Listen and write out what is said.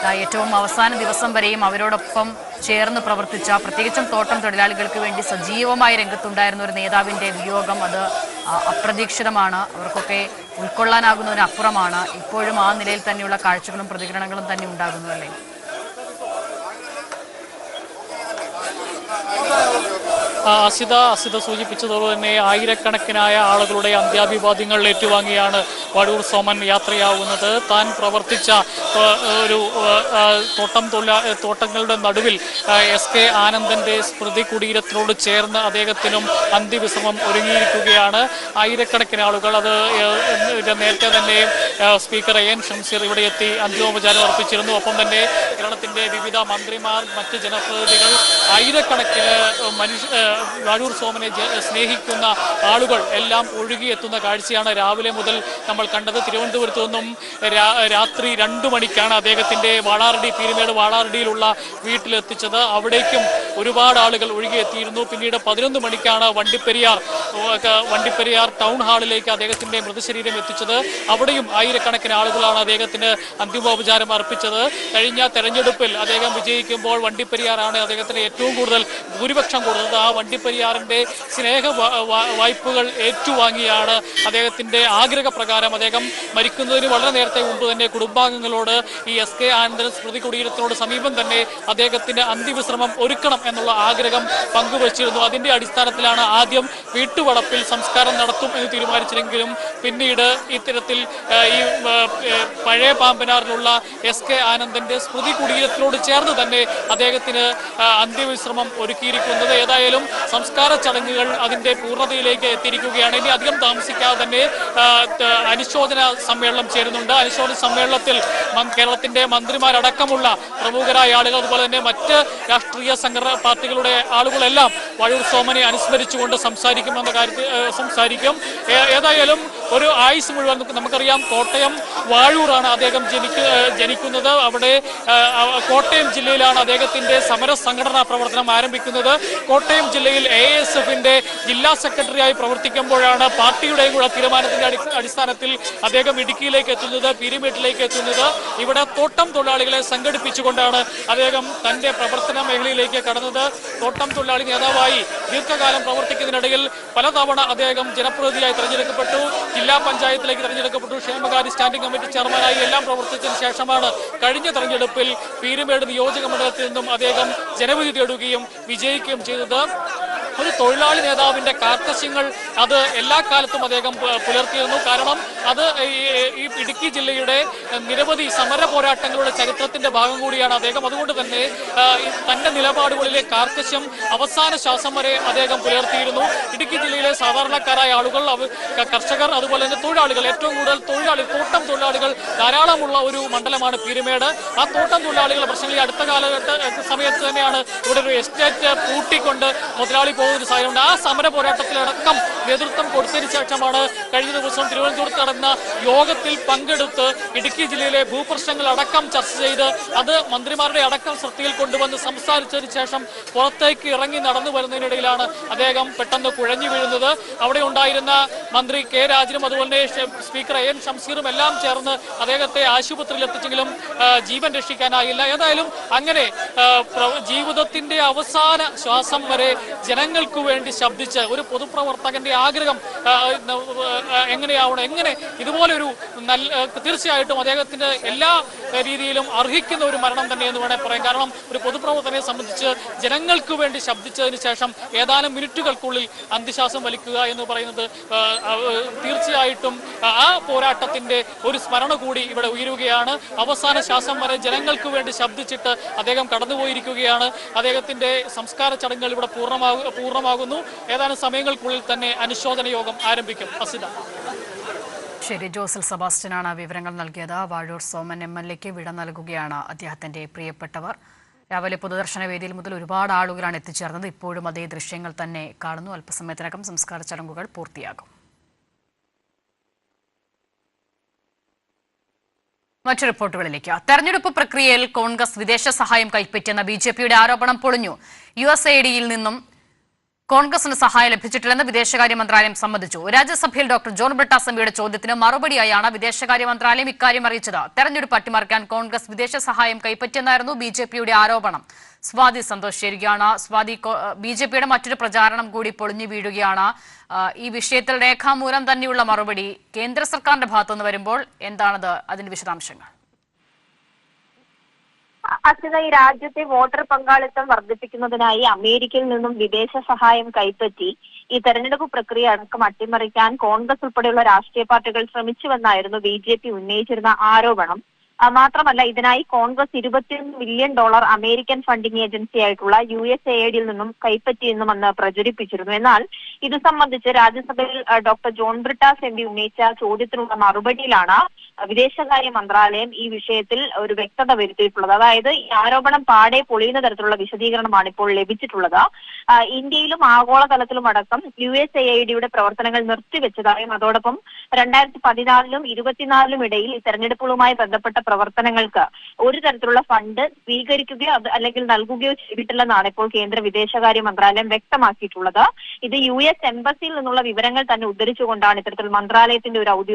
ദാ ഏറ്റവും അവസാന ദിവസം വരെയും അവരോടൊപ്പം ചേർന്ന് പ്രവർത്തിച്ച പ്രത്യേകിച്ചും തോട്ടം തൊഴിലാളികൾക്ക് വേണ്ടി സജീവമായി രംഗത്തുണ്ടായിരുന്ന ഒരു നേതാവിന്റെ വിയോഗം അത് അപ്രതീക്ഷിതമാണ്. അവർക്കൊക്കെ ഉൾക്കൊള്ളാനാകുന്നതിനപ്പുറമാണ് ഇപ്പോഴും ആ നിലയിൽ തന്നെയുള്ള കാഴ്ചകളും പ്രതികരണങ്ങളും തന്നെ ഉണ്ടാകുന്നു അല്ലേ ആ, അസിത അസിത സൂചിപ്പിച്ചതോടെ തന്നെ ആയിരക്കണക്കിനായ ആളുകളുടെ അന്ത്യാഭിവാദ്യങ്ങൾ ഏറ്റുവാങ്ങിയാണ് വടൂർ സോമൻ യാത്രയാവുന്നത്. താൻ പ്രവർത്തിച്ച ഒരു തോട്ടം തൊഴിലാ തോട്ടങ്ങളുടെ നടുവിൽ എസ് കെ ആനന്ദന്റെ സ്മൃതി കുടീരത്തിനോട് ചേർന്ന് അദ്ദേഹത്തിനും അന്ത്യവിശ്രമം ഒരുങ്ങിയിരിക്കുകയാണ്. ആയിരക്കണക്കിന് ആളുകൾ അത് നേരത്തെ തന്നെ സ്പീക്കർ സ്പീക്കർ എൻ ഷംസീർ ഇവിടെ എത്തി അന്ത്യോപചാരം അർപ്പിച്ചിരുന്നു. ഒപ്പം തന്നെ കേരളത്തിന്റെ വിവിധ മന്ത്രിമാർ മറ്റ് ജനപ്രതിനിധികൾ ആയിരക്കണക്കിന് മനുഷ്യ വാഴൂർ സോമനെ സ്നേഹിക്കുന്ന ആളുകൾ എല്ലാം ഒഴുകിയെത്തുന്ന കാഴ്ചയാണ് രാവിലെ മുതൽ നമ്മൾ കണ്ടത്. തിരുവനന്തപുരത്തു നിന്നും രാത്രി രണ്ടു മണിക്കാണ് അദ്ദേഹത്തിന്റെ വാളാറടി പീരുമേട് വാളാറടിയിലുള്ള വീട്ടിലെത്തിച്ചത്. അവിടേക്കും ഒരുപാട് ആളുകൾ ഒഴുകിയെത്തിയിരുന്നു. പിന്നീട് പതിനൊന്ന് മണിക്കാണ് വണ്ടിപ്പെരിയാർ വണ്ടിപ്പെരിയാർ ടൗൺ ഹാളിലേക്ക് അദ്ദേഹത്തിന്റെ മൃതശരീരം എത്തിച്ചത്. അവിടെയും ആയിരക്കണക്കിന് ആളുകളാണ് അദ്ദേഹത്തിന് അന്തിമോപചാരം അർപ്പിച്ചത്. കഴിഞ്ഞ തെരഞ്ഞെടുപ്പിൽ അദ്ദേഹം വിജയിക്കുമ്പോൾ വണ്ടിപ്പെരിയാറാണ് അദ്ദേഹത്തിന് ഏറ്റവും കൂടുതൽ ഭൂരിപക്ഷം കൊടുത്തത്. ആ വണ്ടിപ്പെരിയാറിന്റെ സ്നേഹ വായ്പകൾ ഏറ്റുവാങ്ങിയാണ് അദ്ദേഹത്തിന്റെ ആഗ്രഹപ്രകാരം അദ്ദേഹം മരിക്കുന്നതിന് വളരെ നേരത്തെ മുമ്പ് തന്നെ കുടുംബാംഗങ്ങളോട് ഈ എസ് കെ ആനന്ദൻ സ്മൃതി കുടീരത്തിനോട് സമീപം തന്നെ അദ്ദേഹത്തിന്റെ അന്ത്യവിശ്രമം ഒരുക്കണം എന്നുള്ള ആഗ്രഹം പങ്കുവച്ചിരുന്നു. അതിന്റെ അടിസ്ഥാനത്തിലാണ് ആദ്യം വീട്ടുവളപ്പിൽ സംസ്കാരം നടത്തും എന്ന് തീരുമാനിച്ചെങ്കിലും പിന്നീട് ഇത്തരത്തിൽ ഈ പഴയ പാമ്പനാറിലുള്ള എസ് കെ ആനന്ദന്റെ സ്മൃതി കുടീരത്തിനോട് ചേർന്ന് തന്നെ അദ്ദേഹത്തിന് അന്ത്യവിശ്രമം ഒരുക്കിയിരിക്കുന്നത്. ഏതായാലും സംസ്കാര ചടങ്ങുകൾ അതിന്റെ പൂർണതയിലേക്ക് എത്തിയിരിക്കുകയാണ്. ഇനി അധികം താമസിക്കാതെ തന്നെ അനുശോചന സമ്മേളനം ചേരുന്നുണ്ട്. അനുശോചന സമ്മേളനത്തിൽ കേരളത്തിന്റെ മന്ത്രിമാരടക്കമുള്ള പ്രമുഖരായ ആളുകൾ അതുപോലെ തന്നെ മറ്റ് രാഷ്ട്രീയ സംഘടന പാർട്ടികളുടെ ആളുകളെല്ലാം വഴൂർ സോമനെ അനുസ്മരിച്ചുകൊണ്ട് സംസാരിക്കുമെന്ന കാര്യത്തിൽ സംസാരിക്കും. ഏതായാലും ഒരു ആയുസ് മുഴുവൻ നമുക്ക് നമുക്കറിയാം. കോട്ടയം വാഴൂറാണ് അദ്ദേഹം ജനിക്ക ജനിക്കുന്നത്. അവിടെ കോട്ടയം ജില്ലയിലാണ് അദ്ദേഹത്തിന്റെ സമര സംഘടനാ പ്രവർത്തനം ആരംഭിക്കുന്നത്. കോട്ടയം ജില്ലയിൽ എ എസ് എഫിന്റെ ജില്ലാ സെക്രട്ടറിയായി പ്രവർത്തിക്കുമ്പോഴാണ് പാർട്ടിയുടെയും കൂടെ തീരുമാനത്തിന്റെ അടിസ്ഥാനത്തിൽ അദ്ദേഹം ഇടുക്കിയിലേക്ക് എത്തുന്നത് പിരിമേട്ടിലേക്ക് എത്തുന്നത്. ഇവിടെ തോട്ടം തൊഴിലാളികളെ സംഘടിപ്പിച്ചുകൊണ്ടാണ് അദ്ദേഹം തന്റെ പ്രവർത്തന മേഖലയിലേക്ക് കടന്നത്. തോട്ടം തൊഴിലാളി നേതാവായി ദീർഘകാലം പ്രവർത്തിക്കുന്നതിനിടയിൽ പലതവണ അദ്ദേഹം ജനപ്രതിനിധിയായി തെരഞ്ഞെടുക്കപ്പെട്ടു. ജില്ലാ പഞ്ചായത്തിലേക്ക് തെരഞ്ഞെടുക്കപ്പെട്ടു. ക്ഷേമകാര്യ സ്റ്റാൻഡിംഗ് കമ്മിറ്റി ചെയർമാനായി എല്ലാം പ്രവർത്തിച്ചതിന് ശേഷമാണ് കഴിഞ്ഞ തെരഞ്ഞെടുപ്പിൽ പീരുമേട് നിയോജക മണ്ഡലത്തിൽ നിന്നും അദ്ദേഹം ജനവിധി തേടുകയും വിജയിക്കുകയും ചെയ്തത്. ഒരു തൊഴിലാളി നേതാവിന്റെ കാർക്കശ്യങ്ങൾ അത് എല്ലാ കാലത്തും അദ്ദേഹം പുലർത്തിയിരുന്നു. കാരണം അത് ഈ- ഇടുക്കി ജില്ലയുടെ നിരവധി സമര പോരാട്ടങ്ങളുടെ ചരിത്രത്തിന്റെ ഭാഗം കൂടിയാണ് അദ്ദേഹം. അതുകൊണ്ട് തന്നെ തന്റെ നിലപാടുകളിലെ കാർക്കശ്യം അവസാന ശ്വാസം വരെ അദ്ദേഹം പുലർത്തിയിരുന്നു. ഇടുക്കി ജില്ലയിലെ സാധാരണക്കാരായ ആളുകൾ കർഷകർ അതുപോലെ തന്നെ തൊഴിലാളികൾ ഏറ്റവും കൂടുതൽ തൊഴിലാളി തോട്ടം തൊഴിലാളികൾ ധാരാളമുള്ള ഒരു മണ്ഡലമാണ് പീരുമേട്. ആ തോട്ടം തൊഴിലാളികളുടെ പ്രശ്നങ്ങൾ അടുത്ത കാലഘട്ട സമയത്ത് തന്നെയാണ് ഇവിടെ ഒരു എസ്റ്റേറ്റ് പൂട്ടിക്കൊണ്ട് മുതലാളി പോകുന്ന സാഹചര്യമുണ്ട് ആ സമര പോരാട്ടത്തിലടക്കം നേതൃത്വം കൊടുത്തതിന് ശേഷമാണ് കഴിഞ്ഞ ദിവസം തിരുവനന്തപുരത്ത് നടന്ന യോഗത്തിൽ പങ്കെടുത്ത് ഇടുക്കി ജില്ലയിലെ ഭൂപ്രശ്നങ്ങൾ അടക്കം ചർച്ച ചെയ്ത് അത് മന്ത്രിമാരുടെ അടക്കം ശ്രദ്ധയിൽ കൊണ്ടുവന്ന് സംസാരിച്ചതിന് ശേഷം പുറത്തേക്ക് ഇറങ്ങി നടന്നു വരുന്നതിനിടയിലാണ് അദ്ദേഹം പെട്ടെന്ന് കുഴഞ്ഞു വീഴുന്നത്. അവിടെ ഉണ്ടായിരുന്ന മന്ത്രി കെ രാജനും അതുപോലെ സ്പീക്കർ എ എൻ ഷംസീറും എല്ലാം ചേർന്ന് അദ്ദേഹത്തെ ആശുപത്രിയിൽ എത്തിച്ചെങ്കിലും ജീവൻ രക്ഷിക്കാനായില്ല. ഏതായാലും അങ്ങനെ ജീവിതത്തിന്റെ അവസാന ശ്വാസം വരെ ജനങ്ങൾക്ക് വേണ്ടി ശബ്ദിച്ച് ഒരു പൊതുപ്രവർത്തകന്റെ ആഗ്രഹം എങ്ങനെയാവണം എങ്ങനെ ഇതുപോലൊരു നല്ല തീർച്ചയായിട്ടും അദ്ദേഹത്തിന്റെ എല്ലാ രീതിയിലും അർഹിക്കുന്ന ഒരു മരണം തന്നെ എന്ന് വേണേൽ പറയാം. കാരണം ഒരു പൊതുപ്രവർത്തനെ സംബന്ധിച്ച് ജനങ്ങൾക്ക് വേണ്ടി ശബ്ദിച്ചതിന് ശേഷം ഏതാനും മിനിറ്റുകൾക്കുള്ളിൽ അന്ത്യശ്വാസം വലിക്കുക എന്ന് പറയുന്നത് തീർച്ചയായിട്ടും ആ പോരാട്ടത്തിന്റെ ഒരു സ്മരണ കൂടി ഇവിടെ ഉയരുകയാണ്. അവസാന ശ്വാസം വരെ ജനങ്ങൾക്ക് വേണ്ടി ശബ്ദിച്ചിട്ട് അദ്ദേഹം കടന്നുപോയിരിക്കുകയാണ്. അദ്ദേഹത്തിന്റെ സംസ്കാര ചടങ്ങുകൾ ഇവിടെ പൂർണമാകു പൂർണമാകുന്നു. ഏതാനും സമയങ്ങൾക്കുള്ളിൽ തന്നെ അനുശോചന യോഗം ആരംഭിക്കും. അസിത. ശരി ജോസൽ സെബാസ്റ്റ്യനാണ് വിവരങ്ങൾ നൽകിയത്. വാഴൂർ സോമൻ എം എൽ എക്ക് വിട നൽകുകയാണ് അദ്ദേഹത്തിന്റെ പ്രിയപ്പെട്ടവർ. രാവിലെ പൊതുദർശന വേദിയിൽ മുതൽ ഒരുപാട് ആളുകളാണ് എത്തിച്ചേർന്നത്. ഇപ്പോഴും അതേ ദൃശ്യങ്ങൾ തന്നെ കാണുന്നു. അല്പസമയത്തിനകം സംസ്കാര ചടങ്ങുകൾ പൂർത്തിയാകും. മറ്റു റിപ്പോർട്ടുകളിലേക്ക്. തെരഞ്ഞെടുപ്പ് പ്രക്രിയയിൽ കോൺഗ്രസ് വിദേശ സഹായം കൈപ്പറ്റിയെന്ന ബി ആരോപണം പൊളിഞ്ഞു. യു എസ് നിന്നും കോൺഗ്രസിന് സഹായം ലഭിച്ചിട്ടില്ലെന്ന് വിദേശകാര്യ മന്ത്രാലയം സമ്മതിച്ചു. രാജ്യസഭയിൽ ഡോക്ടർ ജോൺ ബ്രിട്ടാസംബിയുടെ ചോദ്യത്തിന് മറുപടിയായാണ് വിദേശകാര്യ മന്ത്രാലയം ഇക്കാര്യം അറിയിച്ചത്. തെരഞ്ഞെടുപ്പ് അട്ടിമറിക്കാൻ കോൺഗ്രസ് വിദേശ സഹായം കൈപ്പറ്റിയെന്നായിരുന്നു ബി ജെ പിയുടെ ആരോപണം. സ്വാതി സന്തോഷ് ചേരുകയാണ്. സ്വാതി ബി ജെ പിയുടെ മറ്റൊരു പ്രചാരണം കൂടി പൊളിഞ്ഞു വീഴുകയാണ്. ഈ വിഷയത്തിൽ രേഖാമൂലം തന്നെയുള്ള മറുപടി കേന്ദ്ര സർക്കാരിന്റെ ഭാഗത്തുനിന്ന് വരുമ്പോൾ എന്താണത്? അതിന്റെ വിശദാംശങ്ങൾ. അച്യുത ഈ രാജ്യത്തെ വോട്ടർ പങ്കാളിത്തം വർദ്ധിപ്പിക്കുന്നതിനായി അമേരിക്കയിൽ നിന്നും വിദേശ സഹായം കൈപ്പറ്റി ഈ തെരഞ്ഞെടുപ്പ് പ്രക്രിയ അടക്കം അട്ടിമറിക്കാൻ കോൺഗ്രസ് ഉൾപ്പെടെയുള്ള രാഷ്ട്രീയ പാർട്ടികൾ ശ്രമിച്ചുവെന്നായിരുന്നു ബി ജെ പി ഉന്നയിച്ചിരുന്ന ആരോപണം. മാത്രമല്ല ഇതിനായി കോൺഗ്രസ് ഇരുപത്തിയൊന്ന് million dollar American funding agency ആയിട്ടുള്ള യു എസ് എ ഡിയിൽ നിന്നും കൈപ്പറ്റിയെന്നും അന്ന് പ്രചരിപ്പിച്ചിരുന്നു. എന്നാൽ ഇത് സംബന്ധിച്ച് രാജ്യസഭയിൽ doctor John Brittas M P ഉന്നയിച്ച ചോദ്യത്തിനുള്ള മറുപടിയിലാണ് വിദേശകാര്യ മന്ത്രാലയം ഈ വിഷയത്തിൽ ഒരു വ്യക്തത വരുത്തിയിട്ടുള്ളത്. അതായത് ഈ ആരോപണം പാടെ പൊളിയുന്ന തരത്തിലുള്ള വിശദീകരണമാണ് ഇപ്പോൾ ലഭിച്ചിട്ടുള്ളത്. ഇന്ത്യയിലും ആഗോളതലത്തിലും അടക്കം യു എസ് എ ഐ ഡിയുടെ പ്രവർത്തനങ്ങൾ നിർത്തിവെച്ചതായും അതോടൊപ്പം രണ്ടായിരത്തി പതിനാലിലും ഇരുപത്തിനാലിലും ഇടയിൽ തെരഞ്ഞെടുപ്പുകളുമായി ബന്ധപ്പെട്ട പ്രവർത്തനങ്ങൾക്ക് ഒരു തരത്തിലുള്ള ഫണ്ട് സ്വീകരിക്കുകയോ അല്ലെങ്കിൽ നൽകുകയോ ചെയ്തിട്ടില്ലെന്നാണ് ഇപ്പോൾ കേന്ദ്ര വിദേശകാര്യ മന്ത്രാലയം വ്യക്തമാക്കിയിട്ടുള്ളത്. ഇത് യു എസ് എംബസിയിൽ നിന്നുള്ള വിവരങ്ങൾ തന്നെ ഉദ്ധരിച്ചുകൊണ്ടാണ് ഇത്തരത്തിൽ മന്ത്രാലയത്തിന്റെ ഒരു ഔദ്യോഗിക